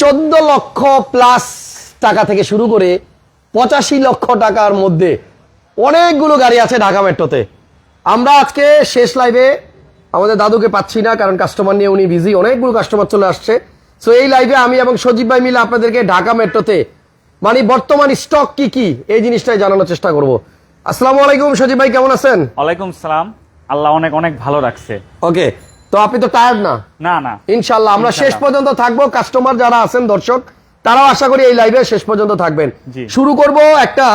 চোদ্দ লক্ষ প্লাস টাকা থেকে শুরু করে পঁচাশি লক্ষ টাকার মধ্যে অনেকগুলো গাড়ি আছে ঢাকা মেট্রোতে। আমরা আজকে শেষ লাইভে আমাদের দাদুকে পাচ্ছি না কারণ কাস্টমার নিয়ে উনি বিজি অনেকগুলো কাস্টমার চলে আসছে। সো এই লাইভে আমি এবং সজীব ভাই মিলে আপনাদেরকে ঢাকা মেট্রোতে মানে বর্তমান স্টক কি কি এই জিনিসটাই জানানোর চেষ্টা করব। আসসালামু আলাইকুম সজীব ভাই কেমন আছেন? ওয়ালাইকুম সালাম। আল্লাহ অনেক অনেক ভালো রাখছে। ওকে তো আপনি তো টায়ার্ড না? না না। ইনশাল্লাহ আমরা শেষ পর্যন্ত থাকব। কাস্টমার যারা আছেন দর্শক তারাও আশা করি এই লাইভে শেষ পর্যন্ত থাকবেন। শুরু করব একটা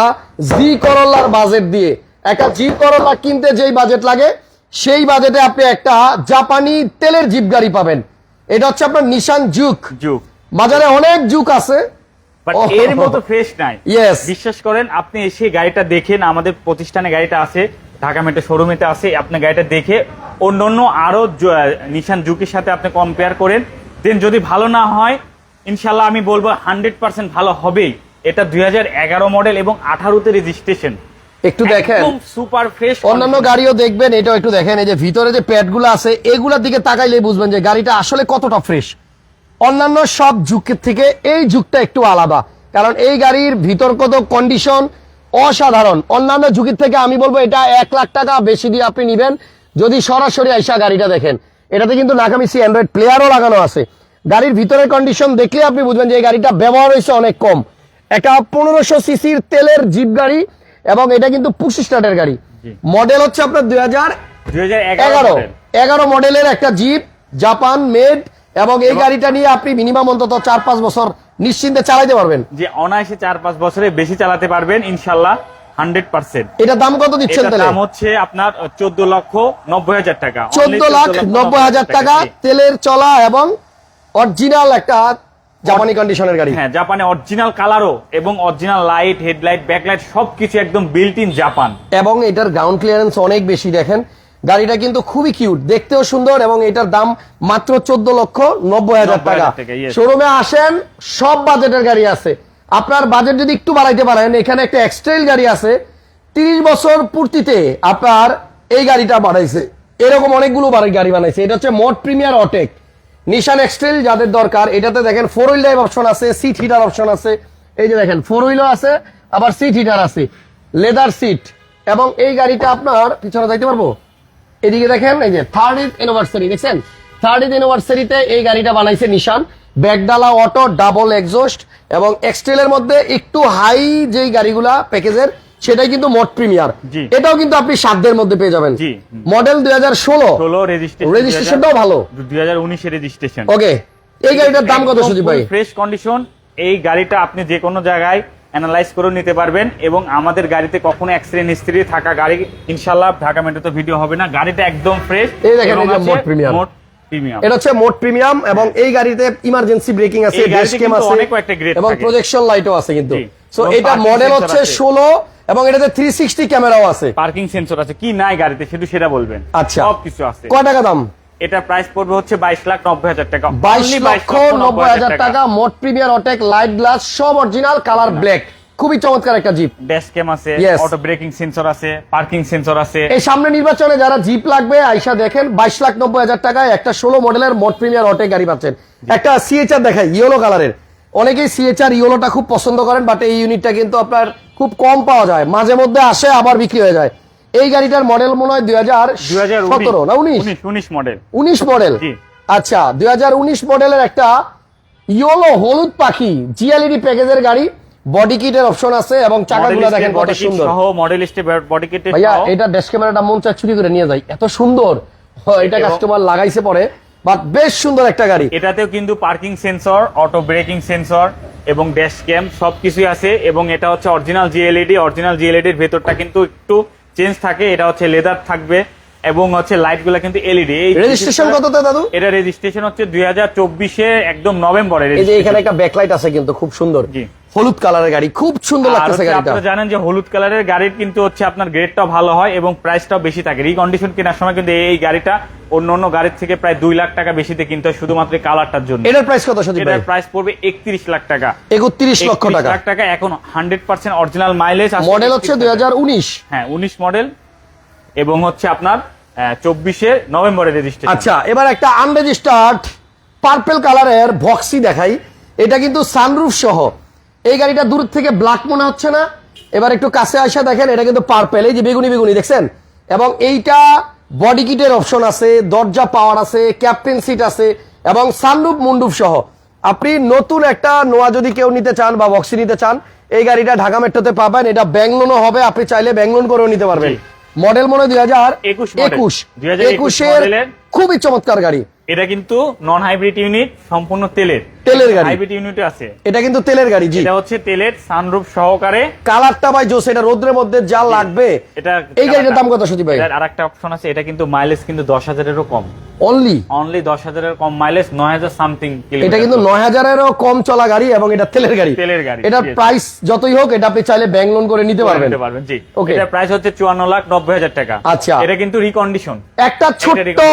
জি করল্লার বাজেট দিয়ে। একটা জি করল্লা কিনতে যেই বাজেট লাগে সেই বাজেটে আপনি একটা জাপানি তেলের জিপ গাড়ি পাবেন। এটা হচ্ছে আপনার নিশান জুক যুগ বাজারে অনেক জুক আছে। Oh. এর মতো ফ্রেশ নাই। বিশ্বাস করেন আপনি এসে গাড়িটা দেখেন আমাদের প্রতিষ্ঠানে গাড়িটা আছে। ঢাকা মেট্রো শোরুমেতে আছে। আপনি গাড়িটা দেখে অন্য অন্য আরও নিশান যুগের সাথে আপনি কম্পেয়ার করেন। দেন যদি ভালো না হয় ইনশাল্লাহ আমি বলব হান্ড্রেড পার্সেন্ট ভালো হবেই। এটা দুই মডেল এবং আঠারোতে রেজিস্ট্রেশন একটু দেখেন। সুপার ফ্রেশ অন্যান্য গাড়িও দেখবেন এটাও একটু দেখেন। এই যে ভিতরে যে প্যাডগুলো আছে এগুলোর দিকে তাকাইলে বুঝবেন যে গাড়িটা আসলে কতটা ফ্রেশ অন্যান্য সব যুগের থেকে এই যুগটা একটু আলাদা। কারণ এই গাড়ির ভিতর কত কন্ডিশন অসাধারণ। অন্যান্য যুগের থেকে আমি বলব এটা এক লাখ টাকা বেশি দিয়ে আপনি নিবেন। যদি সরাসরি আইসা গাড়িটা দেখেন এটাতে কিন্তু নাকামিসি অ্যান্ড্রয়েড প্লেয়ারও লাগানো আছে। গাড়ির ভিতরের কন্ডিশন দেখলে আপনি বুঝবেন যে এই গাড়িটা ব্যবহার হয়েছে অনেক কম। একটা পনেরোশো সিসির তেলের জিপ গাড়ি এবং এটা কিন্তু পুশ স্টার্টের গাড়ি। মডেল হচ্ছে আপনার দুই হাজার এগারো এগারো। মডেলের একটা জিপ জাপান মেড এবং এই গাড়িটা নিয়ে আপনি মিনিমাম অন্তত চার পাঁচ বছর নিশ্চিন্তে চালাইতে পারবেন। যে অনায়াসে চার পাঁচ বছরে বেশি চালাতে পারবেন ইনশাল্লাহ হান্ড্রেড পার্সেন্ট। এটার দাম কত দিচ্ছেন দাম হচ্ছে আপনার চোদ্দ লক্ষ নব্বই হাজার টাকা। চোদ্দ লাখ নব্বই হাজার টাকা তেলের চলা এবং অরিজিনাল একটা জাপানি কন্ডিশনের গাড়ি। হ্যাঁ জাপানে অরিজিনাল কালারও এবং অরিজিনাল লাইট হেডলাইট ব্যাকলাইট সবকিছু একদম বিল্ট ইন জাপান এবং এটার গ্রাউন্ড ক্লিয়ারেন্স অনেক বেশি দেখেন। গাড়িটা কিন্তু খুবই কিউট দেখতেও সুন্দর এবং এটার দাম মাত্র চোদ্দ লক্ষ নব্বই হাজার টাকা। শোরুমে আসেন সব বাজেটের গাড়ি আছে। আপনার বাজেট যদি একটু বাড়াইতে পারেন এখানে একটা এক্সট্রেল গাড়ি আছে। তিরিশ বছর পূর্তিতে আপনার এই গাড়িটা বাড়াইছে এরকম অনেকগুলো গাড়ি বানাইছে। এটা হচ্ছে মোট প্রিমিয়ার অটেক নিশান এক্সট্রেল যাদের দরকার এটাতে দেখেন ফোর হুইল ড্রাইভ অপশন আছে সিট হিটার অপশন আছে। এই যে দেখেন ফোর হুইলও আছে আবার সিট হিটার আছে। লেদার সিট এবং এই গাড়িটা আপনার পিছনে যাইতে পারব? এদিকে দেখেন এই যে থার্ড ইথ অ্যানিভার্সারি দেখছেন? থার্ড ইথ অ্যানিভার্সারিতে এই গাড়িটা বানাইছে নিশান ব্যাগডালা অটো ডাবল এক্সস্ট এবং এক্সটেলের মধ্যে একটু হাই যেই গাড়িগুলা প্যাকেজের সেটাই কিন্তু মোট প্রিমিয়ার এটাও কিন্তু আপনি সাধ্যের মধ্যে পেয়ে যাবেন। মডেল দুই হাজার ষোলো। ষোলো রেজিস্ট্রেশন রেজিস্ট্রেশনটাও ভালো। দুই হাজার উনিশের রেজিস্ট্রেশন ওকে এই গাড়িটার দাম কত সুদীপ ভাই? ফ্রেশ কন্ডিশন এই গাড়িটা আপনি যে কোনো জায়গায় অ্যানালাইজ করে নিতে পারবেন এবং আমাদের গাড়িতে কখনো অ্যাক্সিডেন্ট হিস্ট্রি থাকা গাড়ি ইনশাল্লাহ ঢাকা মেট্রো তো ভিডিও হবে না। গাড়িটা একদম ফ্রেশ এই দেখেন, মোট premium। মোট প্রিমিয়াম এটা হচ্ছে মোট প্রিমিয়াম এবং এই গাড়িতে ইমার্জেন্সি ব্রেকিং আছে ড্যাশ ক্যাম আছে অনেক কয়েকটা এবং। প্রজেকশন লাইটও আছে কিন্তু। সো এটা মডেল হচ্ছে আছে। ষোলো এবং এটাতে থ্রি সিক্সটি ক্যামেরাও আছে। পার্কিং সেন্সর আছে। কি নাই গাড়িতে? শুধু সেটা বলবেন। আচ্ছা। সব কিছু আছে। কয় টাকা দাম? এটা প্রাইস পড়বে হচ্ছে বাইশ লাখ নব্বই হাজার টাকা। বাইশ লক্ষ নব্বই হাজার টাকা। মোট প্রিমিয়ার অটেক লাইট গ্লাস সব অরিজিনাল কালার ব্ল্যাক খুবই চমৎকার একটা জিপ ড্যাশ ক্যাম আছে অটো ব্রেকিং সেন্সর আছে পার্কিং সেন্সর আছে। এই সামনে নির্বাচনে যারা জিপ লাগবে আইসা দেখেন বাইশ লাখ নব্বই হাজার টাকায় একটা ষোলো মডেলের মোট প্রিমিয়ার অটেক গাড়ি পাচ্ছেন। একটা সিএচআর দেখায় ইয়েলো কালারের অনেকেই সিএচআর ইয়েলোটা খুব পছন্দ করেন বাট এই ইউনিটটা কিন্তু আপনার খুব কম পাওয়া যায়। মাঝে মধ্যে আসে আবার বিক্রি হয়ে যায়। এই গাড়িটার মডেল মনে হয় দুই হাজার সতেরো না উনিশ? উনিশ মডেল উনিশ মডেল আচ্ছা দুই হাজার উনিশ মডেলের একটা ইয়েলো হলুদ পাখি জিএলইডি প্যাকেজের গাড়ি বডি কিটের অপশন আছে এবং চাকাগুলো দেখেন কত সুন্দর। সহ মডেল স্টে বডি কিট ভাইয়া এটা ড্যাশ ক্যামেরাটা মন চুরি করে নিয়ে যাই এত সুন্দর। হ, এটা কাস্টমার লাগাইছে পরে। বাট বেশ সুন্দর একটা গাড়ি। এটাতেও কিন্তু parking sensor auto braking sensor এবং ড্যাশ ক্যাম সবকিছুই আছে এবং এটা হচ্ছে অরিজিনাল জিএলইডি অরিজিনাল জিএলইডি এর ভেতরটা কিন্তু একটু চেঞ্জ থাকে এটা হচ্ছে লেদার থাকবে। এবং হচ্ছে লাইটগুলা কিন্তু এলইডি রেজিস্ট্রেশন কততে দাদু? এটা রেজিস্ট্রেশন হচ্ছে দুই হাজার চব্বিশে একদম নভেম্বরে এই যে এখানে একটা ব্যাকলাইট আছে কিন্তু খুব সুন্দর। জি। হলুদ কালারের গাড়ি খুব সুন্দর লাগতেছে হচ্ছে গাড়িটা। আপনারা জানেন যে হলুদ কালারের গাড়ির কিন্তু হচ্ছে আপনার গ্রেডটাও ভালো হয় এবং প্রাইসটাও বেশি থাকে। রিকন্ডিশন কেনার সময় কিন্তু এই গাড়িটা অন্য অন্য গাড়ির থেকে প্রায় দুই লাখ টাকা বেশিতে কিনতে হয় শুধুমাত্র কালারটার জন্য। এটার প্রাইস কত সদীপ এটার প্রাইস পড়বে একত্রিশ লাখ টাকা। একত্রিশ লক্ষ টাকা। লাখ টাকা এখন hundred percent original mileage model হচ্ছে দুই হাজার উনিশ। হ্যাঁ উনিশ মডেল এবং হচ্ছে আপনার চব্বিশে নভেম্বরে রেজিস্ট্রেশন আচ্ছা এবার একটা আনরেজিস্টার্ড পার্পেল কালারের ভক্সি দেখাই। এটা কিন্তু সানরুফ সহ। এই গাড়িটা দূর থেকে ব্ল্যাক মনে হচ্ছে না। এবার একটু কাছে আসা দেখেন এটা কিন্তু পার্পেল এই যে বেগুনি বেগুনি দেখছেন? এবং এইটা বডি কিটের অপশন আছে দরজা পাওয়ার আছে ক্যাপ্টেন সিট আছে এবং সানরুফ মুন্ডুফ সহ। আপনি নতুন একটা নোয়া যদি কেউ নিতে চান বা বক্সি নিতে চান এই গাড়িটা ঢাকা মেট্রোতে পাবেন। এটা ব্যাংলোনও হবে আপনি চাইলে ব্যাংলোন করেও নিতে পারবেন। মডেল মনে হয় দুই হাজার 21 একুশ। 2021 একুশের খুবই চমৎকার গাড়ি। এটা কিন্তু নন হাইব্রিড ইউনিট সম্পূর্ণ তেলের। তেলের গাড়ি। হাইব্রিড ইউনিট আছে। এটা কিন্তু তেলের গাড়ি জি। এটা হচ্ছে তেলের সানরুফ সহকারে। কালারটা ভাই জোস এটা রোদ্রের মধ্যে যা লাগবে। এটা এই গাড়িটার দাম কত সত্যি ভাই? আর একটা অপশন আছে এটা কিন্তু মাইলেজ কিন্তু দশ হাজারেরও কম। অনলি অনলি দশ হাজারের কম মাইলেজ নয় হাজার সামথিং এটা কিন্তু নয় হাজারেরও কম চলা গাড়ি এবং এটা তেলের গাড়ি। তেলের গাড়ি, এটার প্রাইস যতই হোক এটা আপনি চাইলে ব্যাংক লোন করে নিতে পারবেন। নিতে পারবেন জি। Okay. এটার প্রাইস হচ্ছে চুয়ান্ন লাখ নব্বই হাজার টাকা। আচ্ছা। এটা কিন্তু রিকন্ডিশন একটা ছোট্ট এটা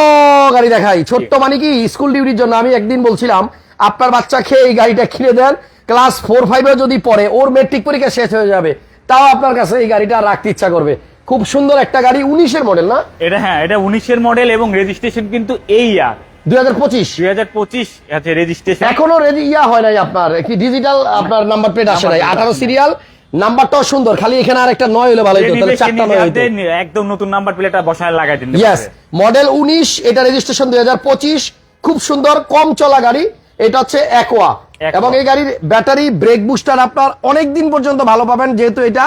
গাড়ি দেখাই ছোট্ট মানে কি স্কুল ডিউটির জন্য আমি একদিন বলছিলাম আপনার বাচ্চাকে এই গাড়িটা কিনে দেন ক্লাস ফোর ফাইভে যদি পড়ে ওর মেট্রিক পরীক্ষা শেষ হয়ে যাবে তাও আপনার কাছে এই গাড়িটা রাখতে ইচ্ছা করবে। খুব সুন্দর একটা গাড়ি উনিশের মডেল না? এটা হ্যাঁ এটা উনিশের মডেল এবং রেজিস্ট্রেশন কিন্তু এই আর দুই হাজার পঁচিশ। দুই হাজার পঁচিশ আছে রেজিস্ট্রেশন এখনও ইয়া হয় নাই আপনার কি ডিজিটাল আপনার নাম্বার প্লেট আসে নাই আঠারো সিরিয়াল নাম্বারটাও সুন্দর খালি এখানে আর একটা নয় হলে ভালো হতো তাহলে চারটা নয় হতো একদম নতুন নাম্বার প্লেটটা বসায় লাগাই দিন মডেল উনিশ এটা রেজিস্ট্রেশন দুই হাজার পঁচিশ খুব সুন্দর কম চলা গাড়ি এটা হচ্ছে একোয়া এবং এই গাড়ির ব্যাটারি ব্রেক বুস্টার আপনার অনেক দিন পর্যন্ত ভালো পাবেন যেহেতু এটা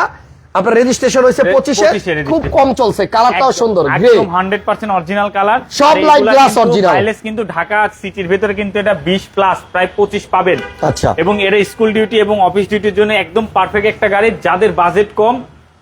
আপনার রেজিস্ট্রেশন হয়েছে পঁচিশে? খুব কম চলছে কালারটাও সুন্দর একদম হান্ড্রেড পার্সেন্ট অরিজিনাল কালার সব glass original। মাইলেজ কিন্তু ঢাকা সিটির ভেতরে কিন্তু এটা বিশ প্লাস প্রায় পঁচিশ পাবেন। আচ্ছা। এবং এরা স্কুল ডিউটি এবং অফিস ডিউটির জন্য একদম পারফেক্ট একটা গাড়ি। যাদের বাজেট কম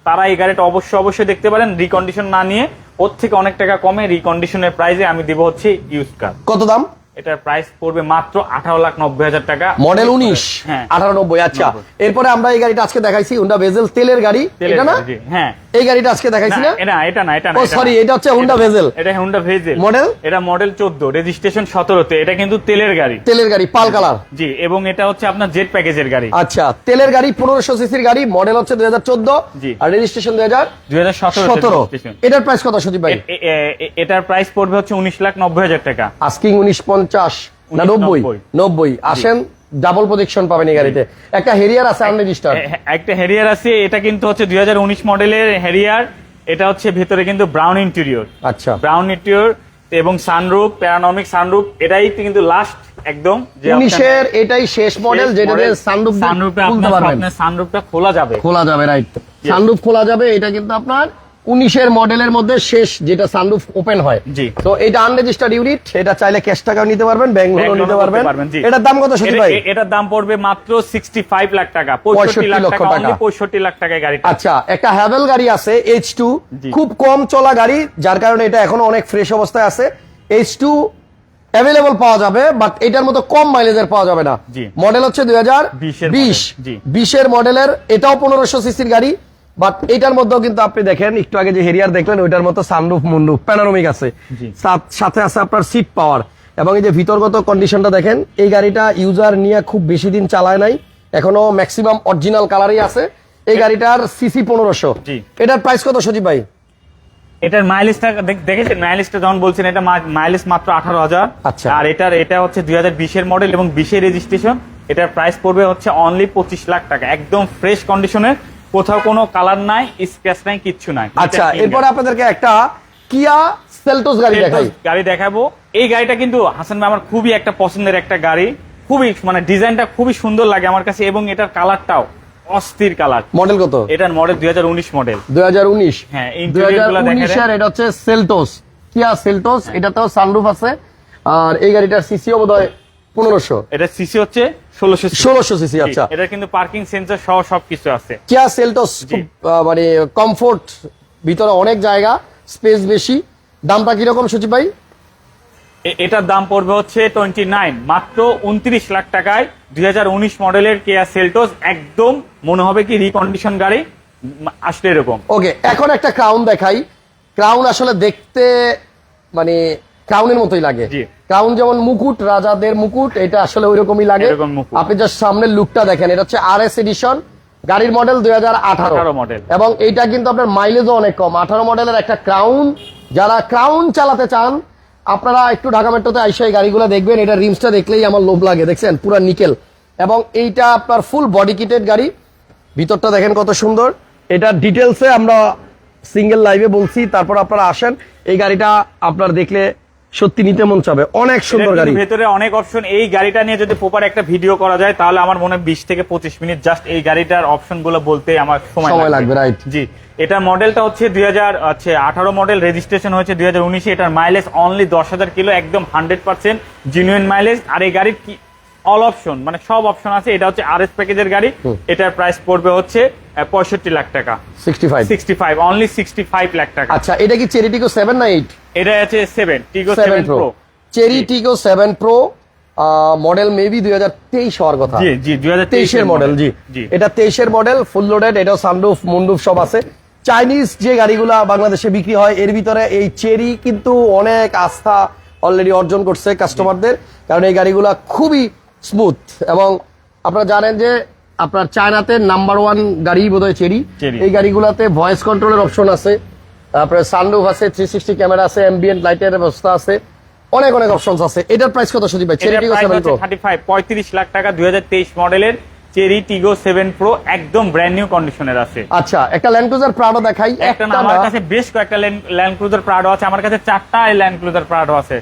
তারা এই গাড়িটা অবশ্যই অবশ্যই দেখতে পারেন। রিকন্ডিশন না নিয়ে ওর থেকে অনেক টাকা কমে রিকন্ডিশনের প্রাইসে আমি দেবো হচ্ছে ইউজ কার কত দাম? এটার প্রাইস পড়বে মাত্র আঠারো লাখ নব্বই হাজার টাকা। মডেল উনিশ। হ্যাঁ। আঠারো নব্বই আচ্ছা। এরপরে আমরা এই গাড়িটা আজকে দেখাইছি হুন্ডা ভেজেল তেলের গাড়ি। তেলের এটা না? হ্যাঁ। এই গাড়িটা আজকে দেখাইছি না, এটা এটা না এটা না ও, না। এটা হচ্ছে এটা- Vezel। এটা হুন্ডা ভেজেল Model? এটা মডেল চোদ্দ রেজিস্ট্রেশন সতেরোতে এটা কিন্তু তেলের গাড়ি। তেলের গাড়ি পাল কালার। জি এবং এটা হচ্ছে আপনার জেট প্যাকেজের গাড়ি। আচ্ছা তেলের গাড়ি পনেরোশো সিসির গাড়ি মডেল হচ্ছে দুই হাজার চোদ্দ জি। আর রেজিস্ট্রেশন দুই হাজার দুই হাজার সতেরো। এটার প্রাইস কত সতীপ ভাই? এটার প্রাইস পড়বে হচ্ছে উনিশ লাখ নব্বই হাজার টাকা। আস্কিং উনিশ পঞ্চাশ না 19, নব্বই? 90 নব্বই আসেন। ডাবল প্রজেকশন পাবেন এই গাড়িতে। একটা হেরিয়ার আছে আনরেজিস্টার এ- এ- একটা হ্যারিয়ার আছে এটা কিন্তু হচ্ছে দুই হাজার উনিশ মডেলের হ্যারিয়ার এটা হচ্ছে ভেতরে কিন্তু ব্রাউন ইন্টেরিয়র আচ্ছা। ব্রাউন ইন্টেরিয়র এবং সানরুফ প্যারানমিক সানরুফ এটাই কিন্তু লাস্ট একদম উনিশের এটাই শেষ মডেল যেটা সানরুফ সানরুফে সানরুফটা খোলা যাবে। খোলা যাবে রাইট সানরুফ খোলা যাবে এটা কিন্তু আপনার উনিশের মডেলের মধ্যে শেষ যেটা সানরুফ ওপেন হয়। জি। তো এটা আনরেজিস্টার্ড ইউনিট এটা চাইলে ক্যাশ টাকাও নিতে পারবেন ব্যাংক লোনও নিতে পারবেন। এটার দাম কত সত্যি ভাই? এটার দাম পড়বে মাত্র সিক্সটি ফাইভ লাখ টাকা 65 পঁয়ষট্টি লাখ টাকা only পঁয়ষট্টি লাখ টাকায় গাড়িটা। আচ্ছা একটা হ্যাভেল গাড়ি আছে এইচ টু খুব কম চলা গাড়ি যার কারণে এটা এখনও অনেক ফ্রেশ অবস্থায় আছে। এইচ টু অ্যাভেলেবল পাওয়া যাবে বাট এটার মতো কম মাইলেজের পাওয়া যাবে না। মডেল হচ্ছে দুই হাজার 20 এর বিশ বিশের মডেলের এটাও পনেরোশো সিসির গাড়ি। বাট এটার মধ্যেও কিন্তু আপনি দেখেন একটু আগে যে হেরিয়ার দেখলেন ওইটার মতো সানরুফ মুন্ডুফ প্যানারোমিক আছে। সাথে আছে আপনার সিট পাওয়ার এবং এই যে ভিতরগত কন্ডিশনটা দেখেন এই গাড়িটা ইউজার নিয়ে খুব বেশি দিন চালায় নাই। এখনও ম্যাক্সিমাম অরিজিনাল কালারই আছে। এই গাড়িটার সিসি পনেরোশো। জি। এটার প্রাইস কত সজীব ভাই? এটার মাইলেজটা দেখ- দেখেছেন? মাইলেজটা যখন বলছেন এটা মাইলেজ মাত্র আঠারো হাজার। আচ্ছা। আর এটার এটা হচ্ছে দুই হাজার বিশের মডেল এবং বিশের রেজিস্ট্রেশন এটার প্রাইস পড়বে হচ্ছে অনলি পঁচিশ লাখ টাকা। একদম ফ্রেশ কন্ডিশনে কোথাও কোনো কালার নাই স্ক্র্যাচ নাই কিচ্ছু নাই। আচ্ছা এরপরে আপনাদেরকে একটা কিয়া সেলটোস গাড়ি। দেখাই। গাড়ি দেখাবো। এই গাড়িটা কিন্তু হাসান ভাই আমার খুবই একটা পছন্দের একটা গাড়ি। খুবই মানে ডিজাইনটা খুবই সুন্দর লাগে আমার কাছে এবং এটার কালারটাও অস্থির কালার। মডেল কত? এটার মডেল দুই হাজার উনিশ মডেল। দুই হাজার উনিশ। হ্যাঁ, দুই interior হাজারগুলা দেখা এটা হচ্ছে সেলটোস কিয়া সেলটোস এটাতেও সানরুফ আছে। আর এই গাড়িটার সিসিও বোধ হয় পনেরোশো। এটা সিসি হচ্ছে ষোলোশো ষোলোশো সিসি আচ্ছা। এটা কিন্তু পার্কিং সেন্সর সহ সবকিছু আছে। কিয়া সেলটোস মানে কমফোর্ট ভিতরে অনেক জায়গা স্পেস বেশি। দামটা কীরকম সচিব ভাই? এটার দাম পড়বে হচ্ছে টোয়েন্টি নাইন মাত্র উনত্রিশ লাখ টাকায় দুই হাজার উনিশ মডেলের কেয়া সেলটোস একদম মনে হবে কি রিকন্ডিশন গাড়ি আসলে এরকম। ওকে এখন একটা ক্রাউন দেখাই। ক্রাউন আসলে দেখতে মানে ক্রাউনের মতোই লাগে। ক্রাউন যেমন মুকুট রাজাদের মুকুট এটা আসলে ওই রকমই লাগে আপনি জাস্ট সামনের লুকটা দেখেন এটা হচ্ছে আর এস এডিশন গাড়ির মডেল দুই হাজার আঠারো। মডেল। এবং এইটা কিন্তু আপনার মাইলেজও অনেক কম। আঠারো মডেলের একটা ক্রাউন যারা ক্রাউন চালাতে চান আপনারা একটু ঢাকা মেট্রোতে আইসা এই গাড়িগুলো দেখবেন। এটা রিমসটা দেখলেই আমার লোভ লাগে দেখছেন? পুরা নিকেল। এবং এইটা আপনার ফুল বডি কিটেড গাড়ি। ভিতরটা দেখেন কত সুন্দর। এটা ডিটেলসে আমরা সিঙ্গেল লাইভে বলছি তারপর আপনারা আসেন। এই গাড়িটা আপনার দেখলে সত্যি নিতে মন চাবে। অনেক সুন্দর গাড়ি। ভেতরে অনেক অপশন এই গাড়িটা নিয়ে যদি প্রপার একটা ভিডিও করা যায় তাহলে আমার মনে হয় বিশ থেকে পঁচিশ মিনিট জাস্ট এই গাড়িটার অপশনগুলো বলতে আমার সময় লাগবে, right. জি। এটার মডেলটা হচ্ছে দুই হাজার আছে আঠারো মডেল রেজিস্ট্রেশন হয়েছে দুই হাজার উনিশে। এটার মাইলেজ অনলি দশ হাজার কিলো একদম হান্ড্রেড পার্সেন্ট জিনুইন মাইলেজ আর এই গাড়ির কি অল অপশন মানে সব অপশন আছে। এটা হচ্ছে আর এস প্যাকেজের গাড়ি। এটার প্রাইস পড়বে হচ্ছে পঁয়ষট্টি লাখ টাকা। Sixty five sixty five only sixty five lakh টাকা। আচ্ছা এটা কি চেরিটিকো সেভেন না এইট এটা আছে seven Tiggo seven seven pro pro Chery Tiggo seven pro model maybe দুই হাজার তেইশ হওয়ার কথা। জি জি দুই হাজার তেইশের মডেল জি। এটা তেইশের মডেল ফুল লোডেড এটা সানরুফ মুন্ডুফ সব আছে। চাইনিজ যে গাড়িগুলা বাংলাদেশে বিক্রি হয় এর ভিতরে এই চেরি কিন্তু অনেক আস্থা অলরেডি অর্জন করছে কাস্টমারদের কারণ এই গাড়িগুলা খুবই স্মুথ এবং আপনারা জানেন যে আপনার চায়নাতে নাম্বার ওয়ান গাড়ি বোধহয় চেরি। চেরি। এই গাড়িগুলাতে ভয়েস কন্ট্রোলের অপশন আছে। তারপরে সানরুফ আছে থ্রি সিক্সটি ক্যামেরা আছে অ্যাম্বিয়েন্ট লাইটের ব্যবস্থা আছে। অনেক অনেক অপশন আছে। এটার প্রাইস কত শুধু ভাই? Chery Tiggo seven pro thirty five পঁয়ত্রিশ লাখ টাকা দুই হাজার তেইশ মডেলের চেরি টিগো সেভেন প্রো একদম ব্র্যান্ড নিউ কন্ডিশনের আছে। আচ্ছা একটা ল্যান্ড ক্রুজার প্রাডো দেখাই। একটা একটা আমার কাছে বেশ কয়েকটা ল্যান্ড ক্রুজার প্রাডো আছে। আমার কাছে চারটা ল্যান্ড ক্রুজার প্রাডো আছে।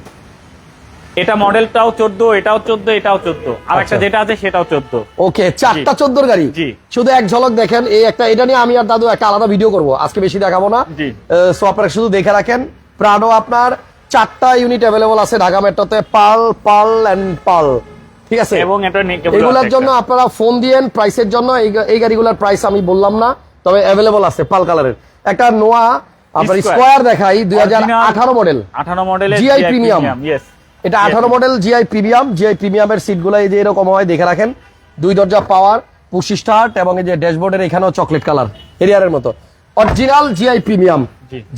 এটা মডেলটাও চোদ্দ এটাও চোদ্দ এটাও চোদ্দ। আর একটা আচ্ছা। যেটা আছে সেটাও চোদ্দ। ওকে চারটা চোদ্দোর গাড়ি? শুধু এক ঝলক দেখেন এই একটা এটা নিয়ে আমি আর দাদু একটা আলাদা ভিডিও করব। আজকে বেশি দেখাবো না। সো আপনারা শুধু দেখে রাখেন। প্রাণও আপনার চারটা ইউনিট অ্যাভেলেবল আছে ঢাকা মেট্রোতে পাল পাল এন্ড পাল। ঠিক আছে? এবং এগুলোর জন্য আপনারা ফোন দিয়েন প্রাইসের জন্য। এই গাড়িগুলোর প্রাইস আমি বললাম না তবে অ্যাভেলেবল আছে পাল কালারের একটা নোয়া আপনার স্কোয়ার দেখাই দুই হাজার আঠারো মডেল আঠারো GI premium। ইয়েস এটা আঠারো মডেল জিআই প্রিমিয়াম জিআই প্রিমিয়ামের সিটগুলো এই যে এরকম হয় দেখে রাখেন। দুই দরজা পাওয়ার পুশি স্টার্ট এবং এই যে ড্যাশবোর্ডের এখানেও চকলেট কালার এরিয়ারের মতো। Original GI premium.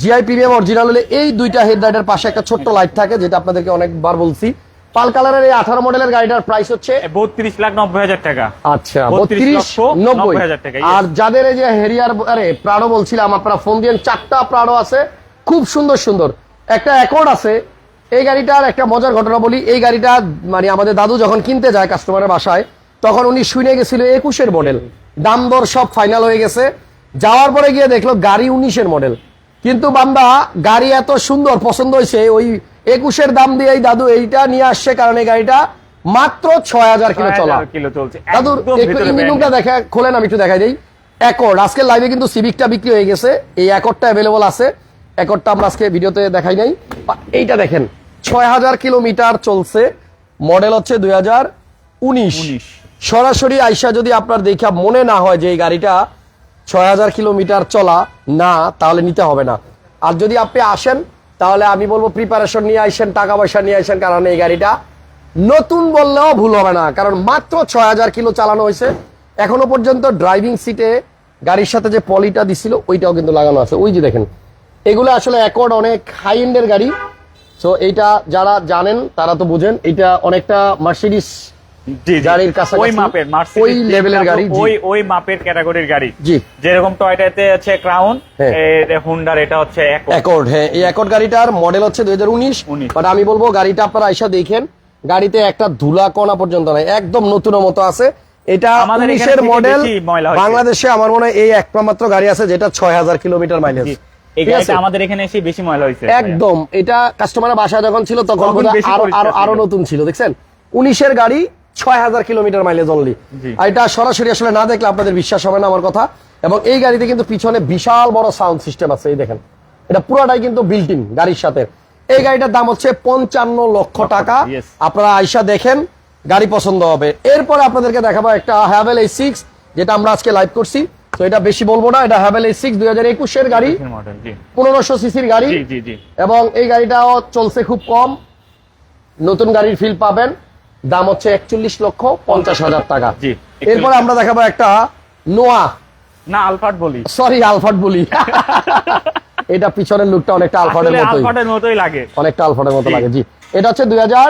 GI premium original হলে এই দুইটা হেডলাইটের পাশে একটা ছোট্ট লাইট থাকে যেটা আপনাদেরকে অনেকবার বলছি। পাল কালারের এই আঠারো মডেলের গাড়িটার প্রাইস হচ্ছে বত্রিশ লাখ নব্বই হাজার টাকা। আচ্ছা 32 বত্রিশ নব্বই। 90,000 টাকা, আর যাদের এই যে হেরিয়ার আরে প্রাডো বলছিলাম আপনারা ফোন দিয়ে চারটা প্রাডো আছে। খুব সুন্দর সুন্দর। একটা অ্যাকর্ড আছে এই গাড়িটার একটা মজার ঘটনা বলি। এই গাড়িটা মানে আমাদের দাদু যখন কিনতে যায় কাস্টমারের বাসায় তখন উনি শুনে গেছিল একুশের মডেল দাম দর সব ফাইনাল হয়ে গেছে। যাওয়ার পরে গিয়ে দেখল গাড়ি উনিশের মডেল কিন্তু বান্দা গাড়ি এত সুন্দর পছন্দ হয়েছে ওই একুশের দাম দিয়ে এই দাদু এইটা নিয়ে আসছে কারণ এই গাড়িটা মাত্র ছয় হাজার কিলো চলা। 6000 কিলো চলছে। দাদুর একদম ইঞ্জিনটা দেখা খোলেন আমি একটু দেখাই দিই। অ্যাকর্ড আজকের লাইভে কিন্তু সিভিকটা বিক্রি হয়ে গেছে। এই অ্যাকর্ডটা অ্যাভেলেবল আছে। অ্যাকর্ডটা আমরা আজকে ভিডিওতে দেখাই নাই। এইটা দেখেন ছয় হাজার কিলোমিটার চলছে। মডেল হচ্ছে দুই হাজার উনিশ। সরাসরি আইসা যদি আপনার দেখা মনে না হয় যে এই গাড়িটা ছয় হাজার কিলোমিটার চলা না তাহলে নিতে হবে না। আর যদি আপনি আসেন তাহলে আমি বলব প্রিপারেশন নিয়ে আসেন টাকা পয়সা নিয়ে আসেন কারণ এই গাড়িটা নতুন বললেও ভুল হবে না। কারণ মাত্র ছয় হাজার কিলো চালানো হয়েছে। এখনও পর্যন্ত ড্রাইভিং সিটে গাড়ির সাথে যে পলিটা দিছিল ওইটাও কিন্তু লাগানো আছে। ওই যে দেখেন এগুলো আসলে অ্যাকর্ড অনেক হাই এন্ডের গাড়ি সো এইটা যারা জানেন তারা তো বুঝেন এটা অনেকটা মার্সিডিস জি, জি। গাড়ির ওই মাপের ওই level গাড়ি, ওই ওই মাপের ক্যাটাগরির গাড়ি জি। যেরকম টয়টাতে আছে ক্রাউন হ্যাঁ। হুন্ডার এটা হচ্ছে অ্যাকর্ড হ্যাঁ এই অ্যাকর্ড গাড়িটার মডেল হচ্ছে দুই হাজার উনিশ 19 বাট আমি বলব গাড়িটা আপনারা আইসা দেখেন গাড়িতে একটা ধুলা কণা পর্যন্ত নাই একদম নতুনের মতো আছে এটা উনিশের মডেল। বাংলাদেশে আমার মনে হয় এই একটা মাত্র গাড়ি আছে যেটা ছয় হাজার কিলোমিটার মাইলেজ। এই গাড়িটা আমাদের এখানে এসে বেশি ময়লা হয়েছে একদম। এটা কাস্টমারের যখন ছিল তখন আরও আরও আরও নতুন ছিল দেখছেন? উনিশের গাড়ি ছয় হাজার কিলোমিটার মাইলেজ অনলি আর এটা সরাসরি আসলে না দেখলে আপনাদের বিশ্বাস হবে না আমার কথা। এবং এই গাড়িতে কিন্তু পিছনে বিশাল বড় সাউন্ড সিস্টেম আছে এই দেখেন। এটা পুরোটাই কিন্তু বিল্ট ইন গাড়ির সাথে। এই গাড়িটার দাম হচ্ছে পঞ্চান্ন লক্ষ টাকা। আপনারা আইসা দেখেন গাড়ি পছন্দ হবে। এরপরে আপনাদেরকে দেখাবো একটা হ্যাভেল এই সিক্স যেটা আমরা আজকে লাইভ করছি। তো এটা বেশি বলব না এটা হ্যাভেল সিক্স দুই হাজার একুশের গাড়ি পনেরোশো সিসির গাড়ি এবং এই গাড়িটাও চলছে খুব কম। নতুন গাড়ির ফিল পাবেন দাম হচ্ছে একচল্লিশ লক্ষ পঞ্চাশ হাজার টাকা। এরপরে আমরা দেখাবো একটা নোয়া না আলফাট বলি। সরি আলফাট বলি। এটা পিছনের লুকটা অনেকটা আলফাটের আসলে মতোই। আলফাটের মতোই লাগে। অনেকটা আলফাটের মতো লাগে জি। এটা হচ্ছে দুই হাজার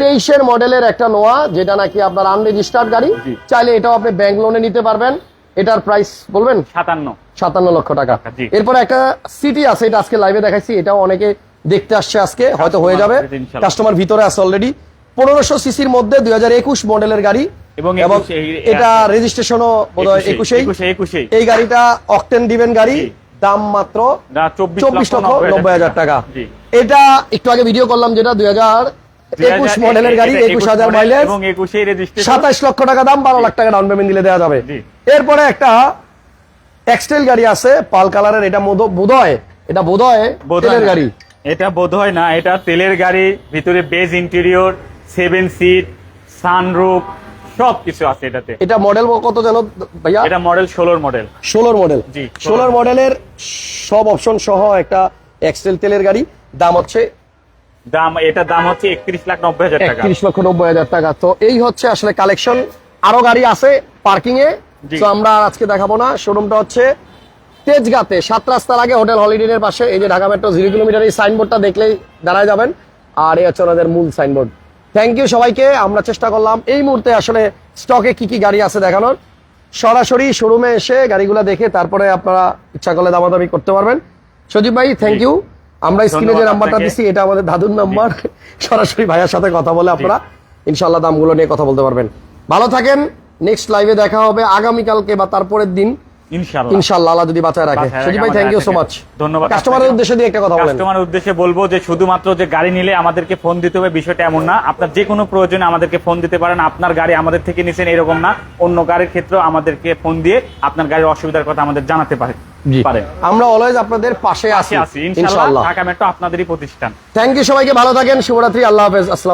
তেইশের মডেলের একটা নোয়া যেটা নাকি আপনার আনরেজিস্টার্ড গাড়ি। চাইলে এটাও আপনি ব্যাংক লোনে নিতে পারবেন। এটার প্রাইস বলবেন? সাতান্ন। সাতান্ন লক্ষ টাকা। এরপরে একটা সিটি আছে এটা আজকে লাইভে দেখাইছি এটাও অনেকে দেখতে আসছে আজকে হয়তো হয়ে যাবে। কাস্টমার ভিতরে আছে অলরেডি পনেরোশো সিসির মধ্যে দুই হাজার একুশ মডেলের গাড়ি এবং এবং 21 এই- এটা রেজিস্ট্রেশনও একুশেই। একুশে এই গাড়িটা অকটেন দিবেন গাড়ি দাম মাত্র চব্বিশ লক্ষ নব্বই হাজার টাকা। এটা একটু আগে ভিডিও করলাম যেটা দুই হাজার একুশ মডেলের গাড়ি একুশ হাজার মাইলেজ এবং সাতাইশ লক্ষ টাকা দাম বারো লাখ টাকা ডাউন পেমেন্ট দিলে দেওয়া যাবে। এরপরে একটা এক্সটেল গাড়ি আছে পাল কালারের এটা বোধহয় এটা বোধহয় তেলের গাড়ি। এটা বোধ হয় না এটা তেলের গাড়ি ভিতরে beige interior seven seat sunroof সব কিছু আছে এটাতে। এটা মডেল কত জানো ভাইয়া? এটা মডেল ষোলোর মডেল ষোলোর মডেল জি, ষোলোর মডেলের সব অপশন সহ একটা এক্সটেল তেলের গাড়ি। দাম হচ্ছে? দাম এটা দাম হচ্ছে একত্রিশ লাখ নব্বই হাজার টাকা। একত্রিশ লক্ষ নব্বই হাজার টাকা। তো এই হচ্ছে আসলে কালেকশন আরও গাড়ি আছে পার্কিং এ। তো আমরা আর আজকে দেখাবো না। শোরুমটা হচ্ছে তেজগাতে। সাত রাস্তার আগে হোটেল হলিডে এর পাশে। এই যে ঢাকা মেট্রো জিরো কিলোমিটার এই সাইনবোর্ডটা দেখলেই দাঁড়ায় যাবেন। আর এই হচ্ছে ওনাদের মূল সাইনবোর্ড। থ্যাংক ইউ সবাইকে। আমরা চেষ্টা করলাম এই মুহূর্তে আসলে স্টকে কি কি গাড়ি আছে দেখানোর। সরাসরি শোরুমে এসে গাড়িগুলো দেখে তারপরে আপনারা ইচ্ছা করলে দামাদামি করতে পারবেন। সজীব ভাই থ্যাংক ইউ আমরা স্ক্রিনে যে নাম্বারটা দিচ্ছি এটা আমাদের দাদুর নাম্বার সরাসরি ভাইয়ার সাথে কথা বলে আপনারা ইনশাল্লাহ দামগুলো নিয়ে কথা বলতে পারবেন। ভালো থাকেন। নেক্সট লাইভে দেখা হবে আগামীকালকে বা তারপরের দিন। ইনশাল্লাহ ইনশাল্লাহ আল্লাহ যদি বাঁচায় রাখে। বাঁচায় ভাই থ্যাংক ইউ সো আমাদের মাচ ধন্যবাদ কাস্টমারের উদ্দেশ্যে দিয়ে একটা কথা বলেন। কাস্টমার উদ্দেশ্যে বলব যে শুধুমাত্র যে গাড়ি নিলে আমাদেরকে ফোন দিতে হবে বিষয়টা এমন না। আপনার যে কোনো প্রয়োজনে আমাদেরকে ফোন দিতে পারেন। আপনার গাড়ি আমাদের থেকে নিছেন এরকম না। অন্য গাড়ির ক্ষেত্রেও আমাদেরকে ফোন দিয়ে আপনার গাড়ির অসুবিধার কথা আমাদের জানাতে পারে পারেন আমরা অলওয়েজ আপনাদের পাশে আছি আছি। আছি ইনশাআল্লাহ। ঢাকা মেট্রো আপনাদেরই প্রতিষ্ঠান। থ্যাংক ইউ সবাইকে ভালো থাকেন। শুভরাত্রি। আল্লাহ হাফেজ। আসসালাম